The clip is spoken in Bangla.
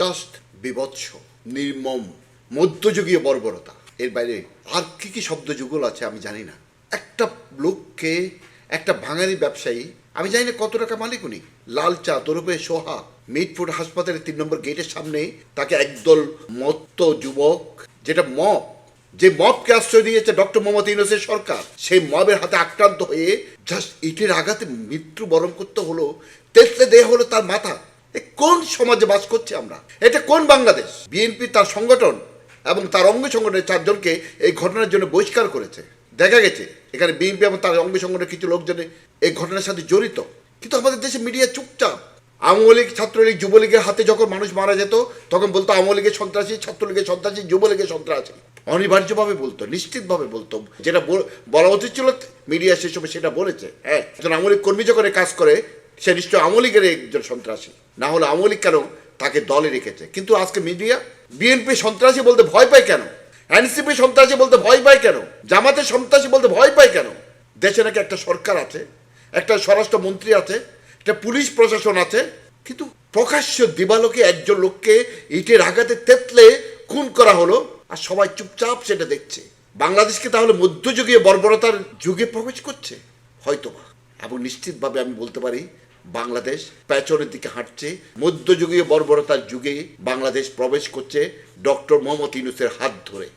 জাস্ট বিভৎস, নির্মম, মধ্যযুগীয় বর্বরতা। এর বাইরে আর কি কি শব্দ যুগল আছে আমি জানি না। একটা লোককে, একটা ভাঙারি ব্যবসায়ী, আমি জানি না কত টাকা মালিক উনি, লাল চা তরফে সোহা মিটফুড হাসপাতালের তিন নম্বর গেটের সামনে তাকে একদল মত্ত যুবক, যেটা মব, যে মবকে আশ্রয় দিয়েছে ডক্টর মোহাম্মদ ইউনুসের সরকার, সেই মবের হাতে আক্রান্ত হয়ে জাস্ট ইটের আঘাতে মৃত্যু বরণ করতে হলো, তেতলে দেহ হলো তার মাথা কোন সমাজে বাস করছি আমরা? এটা কোন বাংলাদেশ? বিএনপি তার সংগঠন এবং তার অঙ্গ সংগঠনের চারজনকে এই ঘটনার জন্য বহিষ্কার করেছে। দেখা গেছে, এখানে বিএনপি এবং তার অঙ্গ সংগঠনের কিছু লোকজনে এই ঘটনার সাথে জড়িত। কিন্তু আমাদের দেশে মিডিয়া চুপচাপ। আওয়ামী লীগ, ছাত্রলীগ, যুবলীগের হাতে যখন মানুষ মারা যেত, তখন বলতো আওয়ামী লীগের সন্ত্রাসী, ছাত্রলীগের সন্ত্রাসী, যুবলীগের সন্ত্রাসী। অনিবার্যভাবে বলতো, নিশ্চিতভাবে বলতো। যেটা বল- উচিত ছিল, মিডিয়া সে সেটা বলেছে। হ্যাঁ আওয়ামী লীগ কর্মী যখন কাজ করে সে নিশ্চয় আওয়ামী একজন সন্ত্রাসী। না হলে আওয়ামী কেন তাকে দলে রেখেছে? কিন্তু আজকে মিডিয়া, বিএনপি সন্ত্রাসী বলতে ভয় পায় কেন? এনসিপি সন্ত্রাসী বলতে ভয় পায় কেন? জামাতের সন্ত্রাসী বলতে ভয় পায় কেন? দেশে নাকি একটা সরকার আছে, একটা স্বরাষ্ট্র মন্ত্রী আছে, একটা পুলিশ প্রশাসন আছে, কিন্তু প্রকাশ্য দিবালোকে একজন লোককে ইটের আঘাতে তেতলে খুন করা হলো আর সবাই চুপচাপ সেটা দেখছে। বাংলাদেশকে তাহলে মধ্যযুগীয় বর্বরতার যুগে প্রবেশ করছে? হয়তোবা। এবং নিশ্চিতভাবে আমি বলতে পারি বাংলাদেশ পেছনের দিকে হাঁটছে। মধ্যযুগীয় বর্বরতার যুগে বাংলাদেশ প্রবেশ করছে ডক্টর মোহাম্মদ ইউনুসের হাত ধরে।